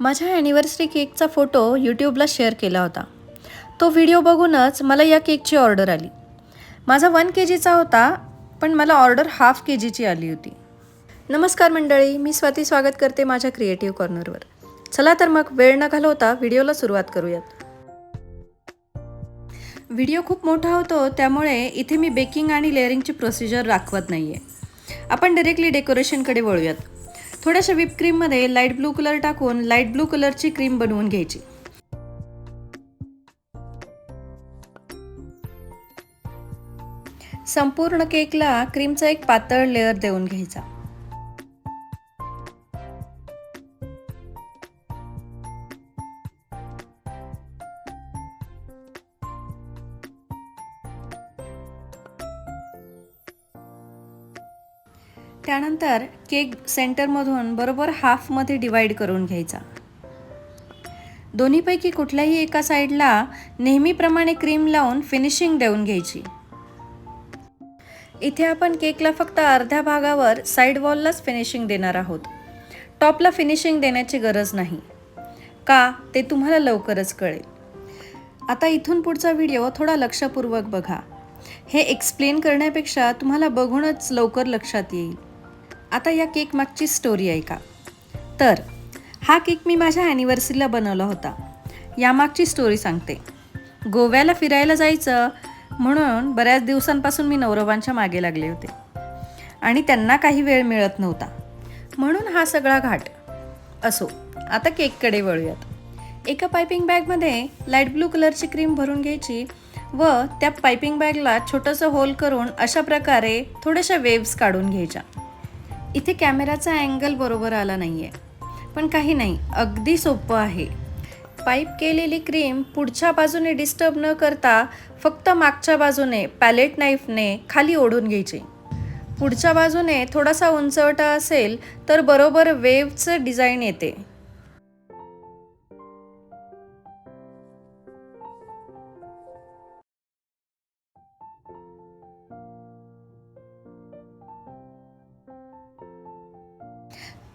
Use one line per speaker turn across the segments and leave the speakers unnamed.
माझ्या ॲनिव्हर्सरी केकचा photo यूट्यूबला share केला होता. तो व्हिडिओ बघूनच मला या केकची ऑर्डर आली. माझा वन के जीचा होता पण मला ऑर्डर हाफ के जीची आली होती. नमस्कार मंडळी मी स्वाती स्वागत करते माझ्या क्रिएटिव्ह कॉर्नरवर चला तर मग वेळ न घालवता व्हिडिओला सुरुवात करूयात. व्हिडिओ खूप मोठा होतो त्यामुळे इथे मी बेकिंग आणि लेअरिंगची प्रोसिजर दाखवत नाही आहे आपण डायरेक्टली डेकोरेशनकडे वळूयात. थोड्याशा व्हिप क्रीममध्ये लाइट ब्लू कलर टाकून लाइट ब्लू कलरची क्रीम बनवून घ्यायची. संपूर्ण केकला क्रीमचा एक पातळ लेअर देऊन घ्यायचा. त्यानंतर केक सेंटरमधून बरोबर हाफमध्ये डिवाईड करून घ्यायचा. दोन्हीपैकी कुठल्याही एका साईडला नेहमीप्रमाणे क्रीम लावून फिनिशिंग देऊन घ्यायची. इथे आपण केकला फक्त अर्ध्या भागावर साईड वॉललाच फिनिशिंग देणार आहोत. टॉपला फिनिशिंग देण्याची गरज नाही. का? ते तुम्हाला लवकरच कळेल. आता इथून पुढचा व्हिडिओ थोडा लक्षपूर्वक बघा. हे एक्सप्लेन करण्यापेक्षा तुम्हाला बघूनच लवकर लक्षात येईल. आता या केक मागची स्टोरी ऐका तर हा केक मी माझ्या ॲनिव्हर्सरीला बनवला होता. यामागची स्टोरी सांगते. गोव्याला फिरायला जायचं म्हणून बऱ्याच दिवसांपासून मी नवरवांच्या मागे लागले होते. आणि त्यांना काही वेळ मिळत नव्हता. म्हणून हा सगळा घाट. असो आता केककडे वळूयात. एका पायपिंग बॅगमध्ये लाइट ब्लू कलरची क्रीम भरून घ्यायची व त्या पायपिंग बॅगला छोटंसं होल करून अशा प्रकारे थोड्याशा वेव्स काढून घ्यायच्या. इथे कॅमेराचा अँगल बरोबर आला नाही आहे पण काही नाही अगदी सोपं आहे. पाईप केलेली क्रीम पुढच्या बाजूने डिस्टर्ब न करता फक्त मागच्या बाजूने पॅलेट नाईफने खाली ओढून घ्यायची. पुढच्या बाजूने थोडासा उंचवटा असेल तर बरोबर वेव्हचं डिझाईन येते.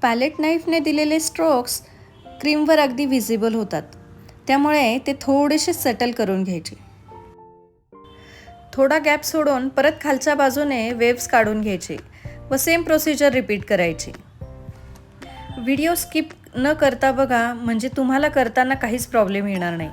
पॅलेट नाईफने दिलेले स्ट्रोक्स क्रीमवर अगदी व्हिजिबल होतात. त्यामुळे ते थोडेसे सेटल करून घ्यायचे. थोडा गॅप सोडून परत खालच्या बाजूने वेव्स काढून घ्यायचे व सेम प्रोसिजर रिपीट करायची. व्हिडिओ स्किप न करता बघा म्हणजे तुम्हाला करताना काहीच प्रॉब्लेम येणार नाही.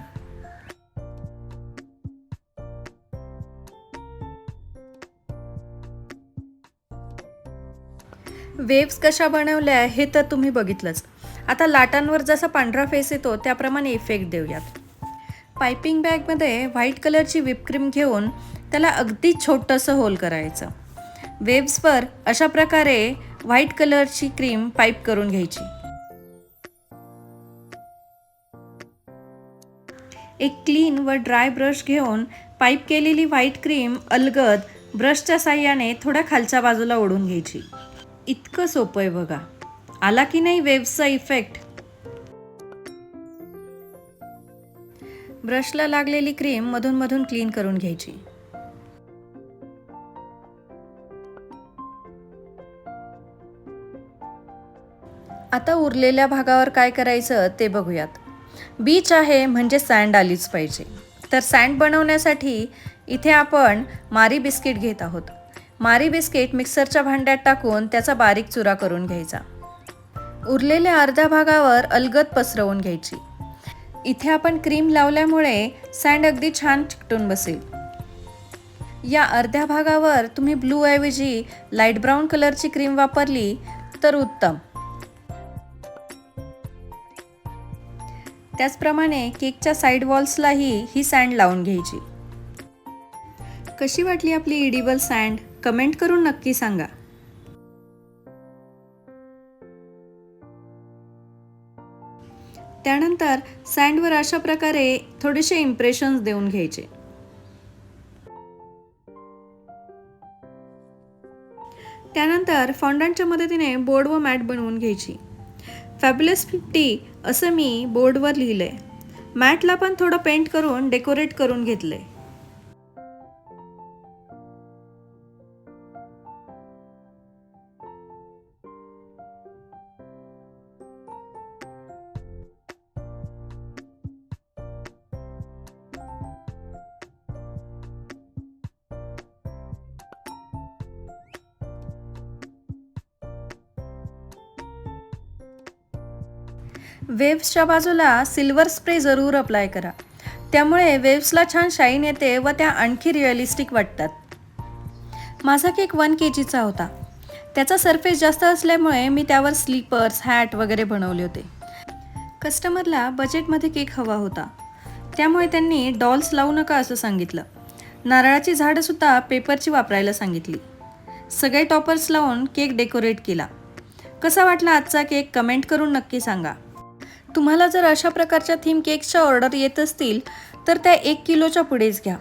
वेव्स कशा बनवल्या हे तर तुम्ही बघितलंच. आता लाटांवर जसा पांढरा फेस येतो त्याप्रमाणे इफेक्ट देऊयात. पायपिंग बॅगमध्ये व्हाईट कलरची क्रीम घेऊन त्याला अगदी छोटंसं होल करायचं. वेव्सवर अशा प्रकारे व्हाईट कलरची क्रीम पाईप करून घ्यायची. एक क्लीन व ड्राय ब्रश घेऊन पाईप केलेली व्हाईट क्रीम अलगद ब्रशच्या साह्याने थोड्या खालच्या बाजूला ओढून घ्यायची. इतकं सोपं आहे बघा. आला की नाही वेव्सचा इफेक्ट ब्रशला लागलेली क्रीम मधून मधून क्लीन करून घ्यायची. आता उरलेल्या भागावर काय करायचं ते बघूयात. बीच आहे म्हणजे सँड आलीच पाहिजे. तर सँड बनवण्यासाठी इथे आपण मारी बिस्किट घेत आहोत. मारी बिस्किट मिक्सरच्या भांड्यात टाकून त्याचा बारीक चुरा करून घ्यायचा. उरलेल्या अर्ध्या भागावर अलगद पसरवून घ्यायची. इथे आपण क्रीम लावल्यामुळे सँड अगदी छान चिकटून बसेल. या अर्ध्या भागावर तुम्ही ब्लू ऐवजी लाइट ब्राऊन कलरची क्रीम वापरली तर उत्तम. त्याचप्रमाणे केकच्या साईड वॉल्सलाही ही सँड लावून घ्यायची. कशी वाटली आपली इडिबल सँड? कमेंट करून नक्की सांगा. त्यानंतर सँडवर अशा प्रकारे थोडेसे इम्प्रेशन्स देऊन घ्यायचे. त्यानंतर फॉन्डंटच्या मदतीने बोर्ड व मॅट बनवून घ्यायची. फॅब्युलस फिफ्टी असं मी बोर्डवर लिहिलंय. मॅटला पण थोडं पेंट करून डेकोरेट करून घेतलंय. वेव्सच्या बाजूला सिल्वर स्प्रे जरूर अप्लाय करा. त्यामुळे वेव्सला छान शाईन येते व त्या आणखी रिअलिस्टिक वाटतात. माझा केक वन के जीचा होता. त्याचा सरफेस जास्त असल्यामुळे मी त्यावर स्लीपर्स हॅट वगैरे बनवले होते. कस्टमरला बजेटमध्ये केक हवा होता. त्यामुळे त्यांनी डॉल्स लावू नका असं सांगितलं. नारळाची झाडंसुद्धा पेपरची वापरायला सांगितली. सगळे टॉपर्स लावून केक डेकोरेट केला. कसा वाटला आजचा केक कमेंट करून नक्की सांगा. तुम्हाला जर अशा प्रकारच्या थीम केक्सच्या ऑर्डर येत असतील तर त्या एक किलोच्या पुढेच घ्या.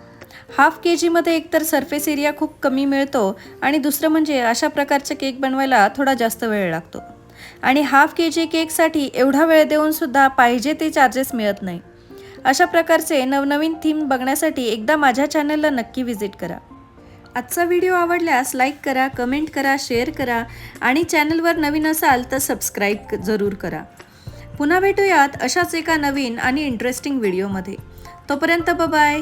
हाफ के जीमध्ये एकतर सरफेस एरिया खूप कमी मिळतो आणि दुसरं म्हणजे अशा प्रकारचे केक बनवायला थोडा जास्त वेळ लागतो. आणि हाफ के जी केकसाठी एवढा वेळ देऊनसुद्धा पाहिजे ते चार्जेस मिळत नाही. अशा प्रकारचे नवनवीन थीम बघण्यासाठी एकदा माझ्या चॅनलला नक्की व्हिजिट करा. आजचा व्हिडिओ आवडल्यास लाईक करा कमेंट करा शेअर करा आणि चॅनलवर नवीन असाल तर सबस्क्राईब जरूर करा. पुन्हा भेटूयात अशाच एका नवीन आणि इंटरेस्टिंग व्हिडिओमध्ये तोपर्यंत बाय